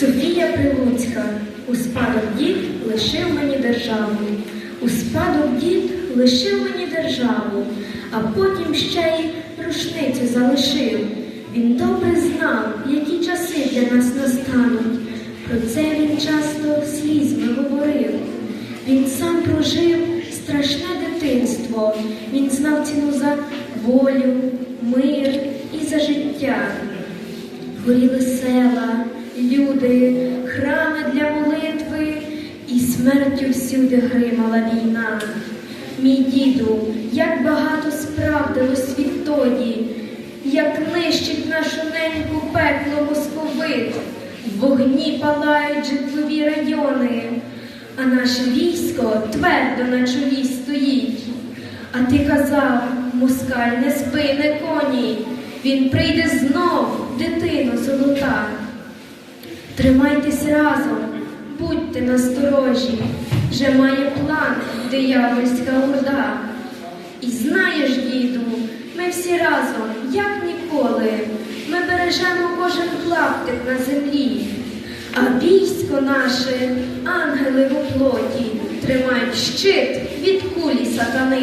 Софія Прилуцька, у спадок дід лишив мені державу. У спадок дід лишив мені державу, а потім ще й рушницю залишив. Він добре знав, які часи для нас настануть. Про це він часто слізьми говорив. Він сам прожив страшне дитинство. Він знав ціну за волю, мир і за життя. Горіли села, люди, храми для молитви, і смертю всюди гримала війна. Мій діду, як багато справдилось відтоді, як нищить нашу неньку пекло московит, в вогні палають житлові райони, а наше військо твердо на чолі стоїть. А ти казав, москаль не спине коні, він прийде знов. Тримайтесь разом, будьте насторожі, вже має план диявольська орда. І знаєш, діду, ми всі разом, як ніколи, ми бережемо кожен клаптик на землі, а військо наше, ангели в оплоті, тримають щит від кулі сатани.